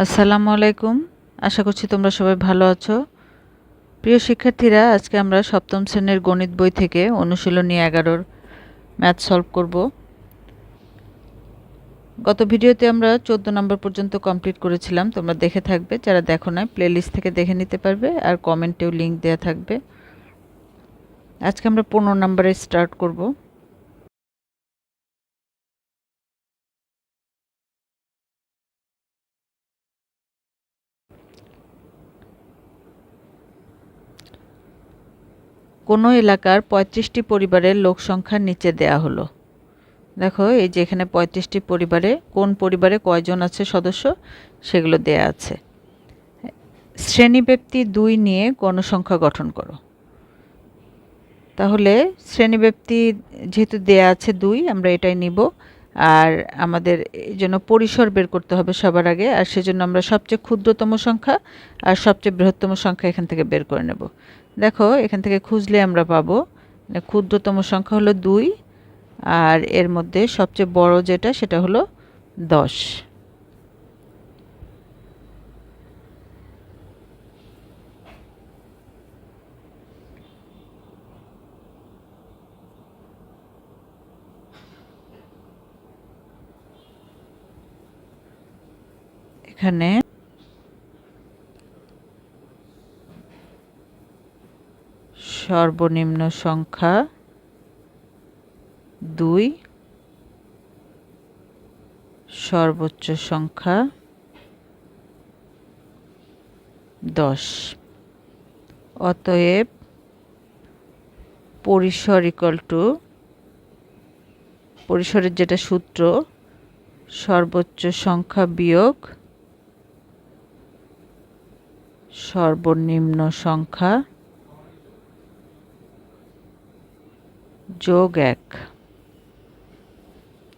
আসসালামু আলাইকুম। আশা করছি তোমরা সবাই ভালো আছো। প্রিয় শিক্ষার্থীরা, আজকে আমরা সপ্তম শ্রেণির গণিত বই থেকে অনুশীলনী এগারোর ম্যাথ সলভ করব। গত ভিডিওতে আমরা চোদ্দ নম্বর পর্যন্ত কমপ্লিট করেছিলাম। তোমরা দেখে থাকবে, যারা দেখো না প্লেলিস্ট থেকে দেখে নিতে পারবে আর কমেন্টেও লিঙ্ক দেওয়া থাকবে। আজকে আমরা পনেরো নম্বরে স্টার্ট করব। কোনো এলাকার পঁয়ত্রিশটি পরিবারের লোক সংখ্যা নিচে দেয়া হলো। দেখো, এই যে এখানে পঁয়ত্রিশটি পরিবারে কোন পরিবারে কয়জন আছে সদস্য? সেগুলো দেয়া আছে। শ্রেণীব্যক্তি দুই নিয়ে গণসংখ্যা গঠন করো। তাহলে শ্রেণীব্যক্তি যেহেতু দেয়া আছে দুই, আমরা এটাই নিব। আর আমাদের এই জন্য পরিসর বের করতে হবে সবার আগে, আর সেজন্য আমরা সবচেয়ে ক্ষুদ্রতম সংখ্যা আর সবচেয়ে বৃহত্তম সংখ্যা এখান থেকে বের করে নেব। দেখো, এখান থেকে খুঁজলে আমরা পাবো। মানে ক্ষুদ্রতম সংখ্যা হলো দুই, আর এর মধ্যে সবচেয়ে বড় যেটা, সেটা হলো দশ। এখানে সর্বনিম্ন সংখ্যা দুই, সর্বোচ্চ সংখ্যা দশ। অতএব পরিসর ইকল টু পরিসরের যেটা সূত্র, সর্বোচ্চ সংখ্যা বিয়োগ সর্বনিম্ন সংখ্যা যোগ এক।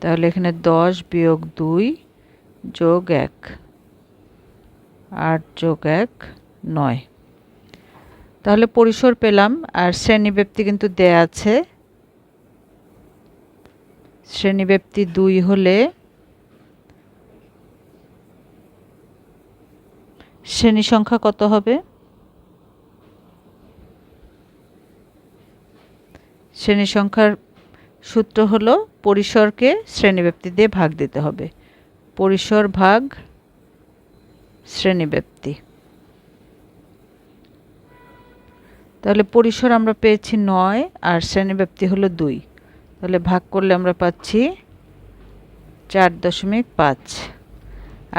তাহলে এখানে দশ বিয়োগ দুই যোগ এক। আট যোগ এক, নয়। তাহলে পরিসর পেলাম, আর শ্রেণীব্যক্তি কিন্তু দেয়া আছে। শ্রেণীব্যক্তি দুই হলে শ্রেণি সংখ্যা কত হবে? শ্রেণি সংখ্যার সূত্র হলো পরিসরকে শ্রেণীব্যক্তি দিয়ে ভাগ দিতে হবে। পরিসর ভাগ শ্রেণীব্যক্তি তাহলে পরিসর আমরা পেয়েছি নয় আর শ্রেণীব্যক্তি হলো দুই। তাহলে ভাগ করলে আমরা পাচ্ছি চার দশমিক পাঁচ।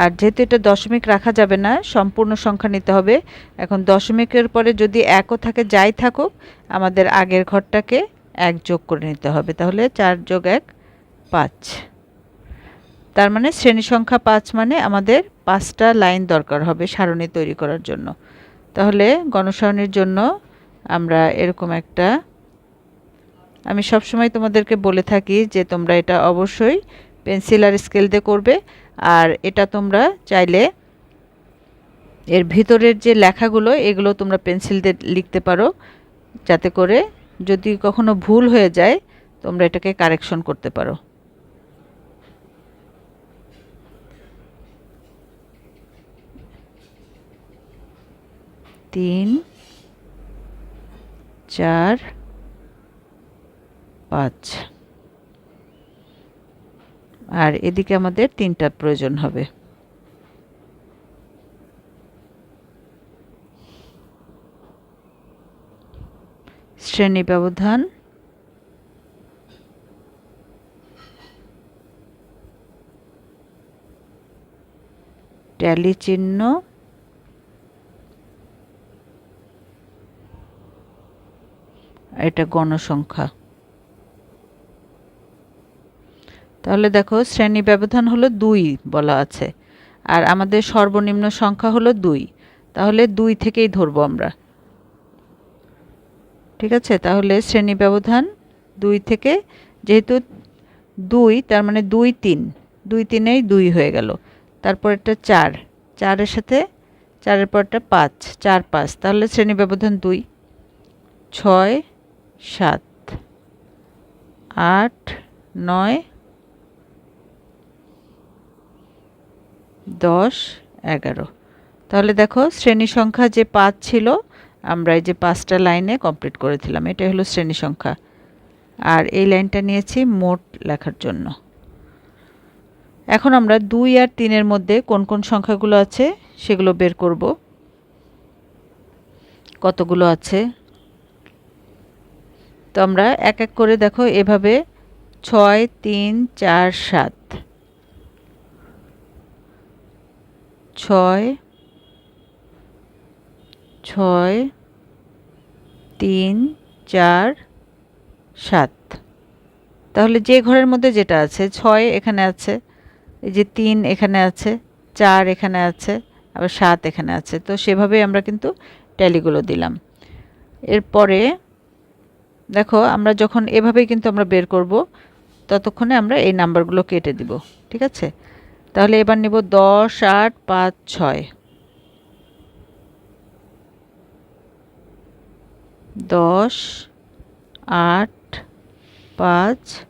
আর যেহেতু এটা দশমিক রাখা যাবে না, সম্পূর্ণ সংখ্যা নিতে হবে। এখন দশমিকের পরে যদি একও থাকে, যাই থাকুক, আমাদের আগের ঘরটাকে এক যোগ করে নিতে হবে, তাহলে চার যোগ এক পাঁচ। তার মানে শ্রেণি সংখ্যা পাঁচ মানে আমাদের পাঁচটা লাইন দরকার হবে সারণী তৈরি করার জন্য। তাহলে গণসারণীর জন্য আমরা এরকম একটা, আমি সবসময় তোমাদেরকে বলে থাকি যে তোমরা এটা অবশ্যই পেন্সিল আর স্কেল দিয়ে করবে, আর এটা তোমরা চাইলে এর ভিতরের যে লেখাগুলো, এগুলো তোমরা পেন্সিল দিয়ে লিখতে পারো, যাতে করে যদি কখনো ভুল হয়ে যায়, তোমরা এটাকে কারেকশন করতে পারো। তিন, চার, পাঁচ। আর এদিকে আমাদের তিনটা প্রয়োজন হবে। শ্রেণি ব্যবধান? ট্যালি চিহ্ন। এটা গণসংখ্যা। তাহলে দেখো, শ্রেণি ব্যবধান হলো দুই বলা আছে। আর আমাদের সর্বনিম্ন সংখ্যা হলো দুই। তাহলে দুই থেকেই ধরবো আমরা। ঠিক আছে? তাহলে শ্রেণি ব্যবধান দুই থেকে, যেহেতু দুই, তার মানে দুই তিন, দুই তিনেই দুই হয়ে গেল। তারপর একটা চার, চারের সাথে, চারের পরটা পাঁচ, চার পাঁচ, তাহলে শ্রেণি ব্যবধান দুই, ছয়, সাত, আট, নয়, দশ, এগারো। তাহলে দেখো, শ্রেণি সংখ্যা যে পাঁচ ছিল আমরা এই যে পাঁচটা লাইনে কমপ্লিট করেছিলাম, এটাই হলো শ্রেণি সংখ্যা। আর এই লাইনটা নিয়েছি মোট লেখার জন্য। এখন আমরা দুই আর তিনের মধ্যে কোন কোন সংখ্যাগুলো আছে সেগুলো বের করব। কতগুলো আছে? তো আমরা এক এক করে দেখো, এভাবে ছয়, তিন, চার, সাত। ছয় ছয়, তিন, চার, সাত। তাহলে যে ঘরের মধ্যে যেটা আছে, ছয় এখানে আছে, এই যে তিন এখানে আছে, চার এখানে আছে, আবার সাত এখানে আছে। তো সেভাবেই আমরা কিন্তু ট্যালিগুলো দিলাম। এরপরে দেখো, আমরা যখন এভাবেই কিন্তু আমরা বের করব, ততক্ষণে আমরা এই নাম্বারগুলো কেটে দিব, ঠিক আছে? তাহলে এবার নিব দশ, আট, পাঁচ, ছয়। দশ, আট, পাঁচ,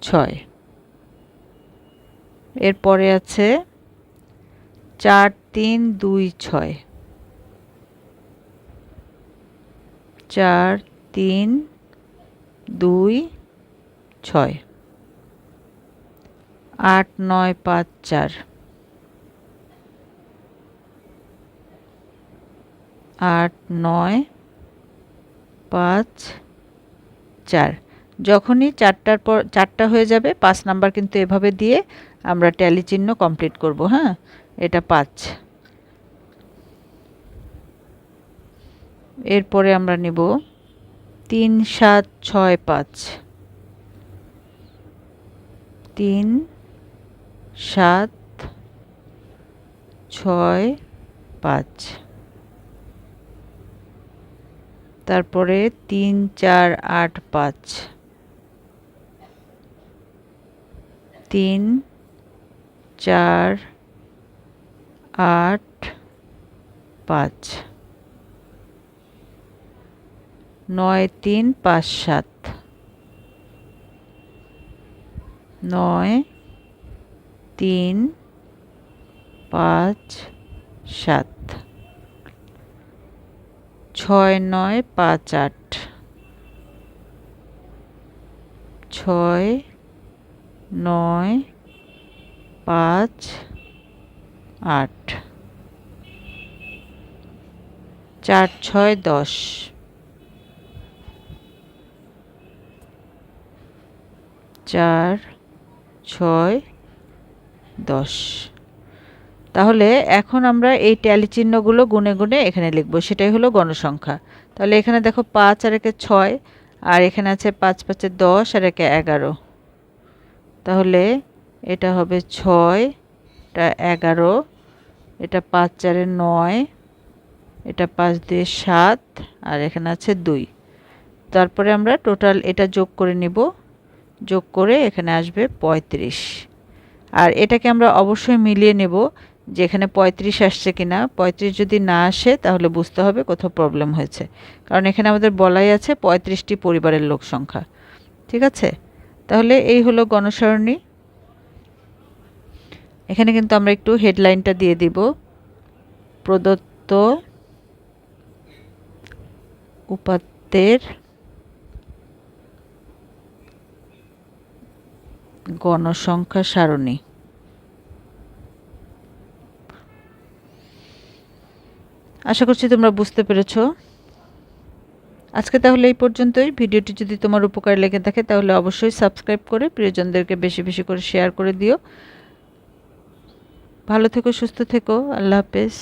ছয়। এরপরে আছে চার, তিন, দুই, ছয়। চার, তিন, দুই, ছয়। আট, নয়, পাঁচ, চার। আট, নয় পাঁচ, চার। যখনই চারটার পর, চারটা হয়ে যাবে, পাঁচ নাম্বার কিন্তু এভাবে দিয়ে আমরা ট্যালি চিহ্ন কমপ্লিট করব হ্যাঁ? এটা পাঁচ। এরপরে আমরা নেব তিন, সাত, ছয়, পাঁচ। তিন, সাত, ছয়, পাঁচ। তারপরে তিন, চার, আট, পাঁচ। তিন, চার, আট, পাঁচ। নয়, তিন, পাঁচ, সাত। নয়, তিন, পাঁচ, সাত। ছয় নয় পাঁচ আট। ছয় নয় পাঁচ আট। চার ছয় দশ। চার ছয় দশ। তাহলে এখন আমরা এই ট্যালি চিহ্নগুলো গুনে গুনে এখানে লিখব। সেটাই হলো গণসংখ্যা। তাহলে এখানে দেখো পাঁচ আর একে ছয়, আর এখানে আছে পাঁচ পাঁচে দশ আর একে এগারো। তাহলে এটা হবে ছয়, এটা এগারো, এটা পাঁচ চারে নয়, এটা পাঁচ দিয়ে সাত, আর এখানে আছে দুই। তারপরে আমরা টোটাল এটা যোগ করে নিব। যোগ করে এখানে আসবে পঁয়ত্রিশ। আর এটাকে আমরা অবশ্যই মিলিয়ে নেব। যে এখানে পঁয়ত্রিশ আসছে কি না পঁয়ত্রিশ যদি না আসে, তাহলে বুঝতে হবে কোথাও প্রবলেম হয়েছে। কারণ এখানে আমাদের বলাই আছে পঁয়ত্রিশটি পরিবারের লোক সংখ্যা। ঠিক আছে? তাহলে এই হলো গণসারণী। এখানে কিন্তু আমরা একটু হেডলাইনটা দিয়ে দিব। প্রদত্ত উপাত্তের গণসংখ্যা সারণী। আশা করছি তোমরা বুঝতে পেরেছ। আজকে তাহলে এই পর্যন্তই। ভিডিওটি যদি তোমার উপকার লেগে থাকে, তাহলে অবশ্যই সাবস্ক্রাইব করে প্রিয়জনদেরকে বেশি বেশি করে শেয়ার করে দিও। ভালো থেকো, সুস্থ থেকো। আল্লাহ হাফেজ।